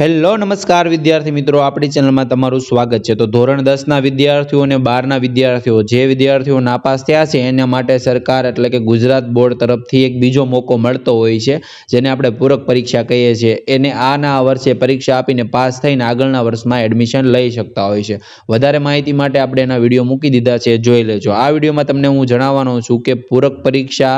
Hello, નમસ્કાર વિદ્યાર્થી મિત્રો, આપણી ચેનલમાં તમારું સ્વાગત છે. તો ધોરણ દસના વિદ્યાર્થીઓ અને બારના વિદ્યાર્થીઓ, જે વિદ્યાર્થીઓ નાપાસ થયા છે, એના માટે સરકાર એટલે કે ગુજરાત બોર્ડ તરફથી એક બીજો મોકો મળતો હોય છે, જેને આપણે પૂરક પરીક્ષા કહીએ છીએ. એને આના વર્ષે પરીક્ષા આપીને પાસ થઈને આગળના વર્ષમાં એડમિશન લઈ શકતા હોય છે. વધારે માહિતી માટે આપણે એના વીડિયો મૂકી દીધા છે, જોઈ લેજો. આ વિડીયોમાં તમને હું જણાવવાનો છું કે પૂરક પરીક્ષા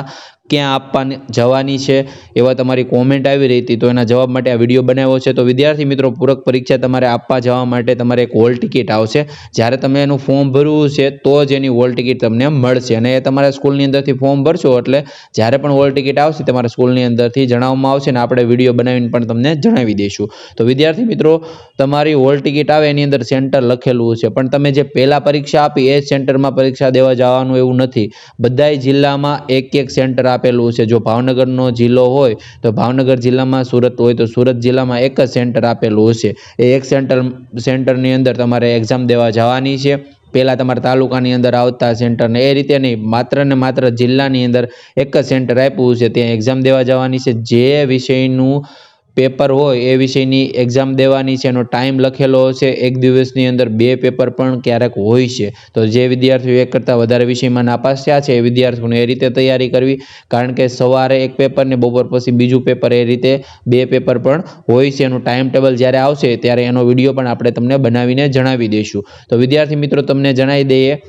ક્યાં આપવાની જવાની છે એવા તમારી કોમેન્ટ આવી રહી હતી. તો એના જવાબ માટે આ વીડિયો બનાવ્યો છે. તો વિદ્યાર્થી મિત્રો, પૂરક પરીક્ષા તમારે આપવા જવા માટે તમારે એક હોલ ટિકિટ આવશે. જ્યારે તમે એનું ફોર્મ ભરવું છે, તો જ એની હોલ ટિકિટ તમને મળશે. અને એ તમારા સ્કૂલની અંદરથી ફોર્મ ભરશો એટલે જ્યારે પણ હોલ ટિકિટ આવશે, તમારા સ્કૂલની અંદરથી જણાવવામાં આવશે ને આપણે વીડિયો બનાવીને પણ તમને જણાવી દઈશું. તો વિદ્યાર્થી મિત્રો, તમારી હોલ ટિકિટ આવે, એની અંદર સેન્ટર લખેલું છે. પણ તમે જે પહેલાં પરીક્ષા આપી, એ સેન્ટરમાં પરીક્ષા દેવા જવાનું એવું નથી. બધાય જિલ્લામાં એક એક સેન્ટર આપેલું છે. જો ભાવનગરનો જિલ્લો હોય તો ભાવનગર જિલ્લામાં સુરત હોય તો સુરત જિલ્લામાં એક જ સેન્ટર આપેલું હશે એ એક સેન્ટર, સેન્ટરની અંદર તમારે એક્ઝામ દેવા જવાની છે. પહેલાં તમારા તાલુકાની અંદર આવતા સેન્ટરને એ રીતે નહીં, માત્ર ને માત્ર જિલ્લાની અંદર એક જ સેન્ટર આપ્યું છે. ત્યાં એક્ઝામ દેવા જવાની છે. જે વિષયનું પેપર હોય એ વિષયની એક્ઝામ દેવાની છે, એનો ટાઈમ લખેલો છે, એક દિવસની અંદર બે પેપર પણ ક્યારેક હોય છે. તો જે વિદ્યાર્થીઓ એક કરતાં વધારે વિષયમાં નાપાસ થયા છે, એ વિદ્યાર્થીઓને એ રીતે તૈયારી કરવી. કારણ કે સવારે એક પેપર ને બપોર પછી બીજું પેપર એ રીતે બે પેપર પણ હોય છે, એનું ટાઈમ ટેબલ જ્યારે આવશે ત્યારે એનો વીડિયો પણ આપણે તમને બનાવીને જણાવી દઈશું. તો વિદ્યાર્થી મિત્રો, તમને જણાવી દઈએ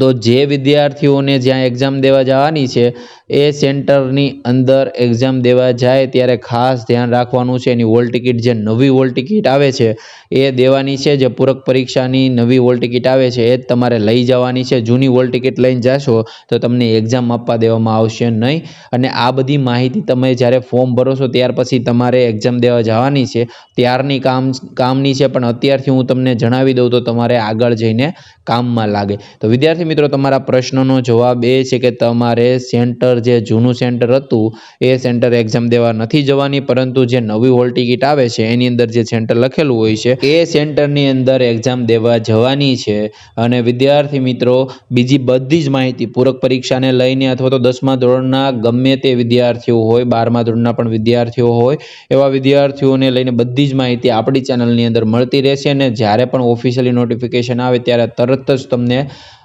તો જે વિદ્યાર્થીઓને જ્યાં એક્ઝામ દેવા જવાની છે, એ સેન્ટરની અંદર એક્ઝામ દેવા જાય ત્યારે ખાસ ધ્યાન રાખવાનું છે. એની હોલ ટિકિટ જે નવી હોલ ટિકિટ આવે છે, એ દેવાની છે. જે પૂરક પરીક્ષાની નવી હોલ ટિકિટ આવે છે, એ જ તમારે લઈ જવાની છે. જૂની હોલ ટિકિટ લઈને જાશો, તો તમને એક્ઝામ આપવા દેવામાં આવશે નહીં. અને આ બધી માહિતી તમે જ્યારે ફોર્મ ભરો છો ત્યાર પછી તમારે એક્ઝામ દેવા જવાની છે. ત્યારની કામ, કામની છે, પણ અત્યારથી હું તમને જણાવી દઉં તો તમારે આગળ જઈને કામમાં લાગે. તો વિદ્યાર્થી મિત્રો, તમારા પ્રશ્નનો જવાબ એ છે કે તમારે સેન્ટર જે જૂનું સેન્ટર હતું, એ સેન્ટર એક્ઝામ દેવા નથી જવાની, પરંતુ જે નવી હોલ ટિકિટ આવે છે, એની અંદર જે સેન્ટર લખેલું હોય છે, એ સેન્ટરની અંદર એક્ઝામ દેવા જવાની છે. અને વિદ્યાર્થી મિત્રો, બીજી બધી જ માહિતી પૂરક પરીક્ષાને લઈને અથવા તો દસમા ધોરણના ગમે તે વિદ્યાર્થીઓ હોય, બારમા ધોરણના પણ વિદ્યાર્થીઓ હોય, એવા વિદ્યાર્થીઓને લઈને બધી જ માહિતી આપણી ચેનલની અંદર મળતી રહેશે અને જ્યારે પણ ઓફિશિયલી નોટિફિકેશન આવે, ત્યારે તરત જ તમને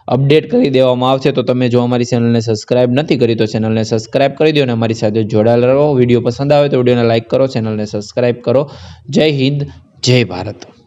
અપડેટ કરી દેવામાં આવશે. તો તમે જો અમારી ચેનલને સબસ્ક્રાઇબ નથી કરી, તો ચેનલને સબસ્ક્રાઇબ કરી દો અને અમારી સાથે જોડાયેલા રહો. વીડિયો પસંદ આવે તો વિડીયોને લાઇક કરો, ચેનલને સબસ્ક્રાઇબ કરો. જય હિન્દ, જય ભારત.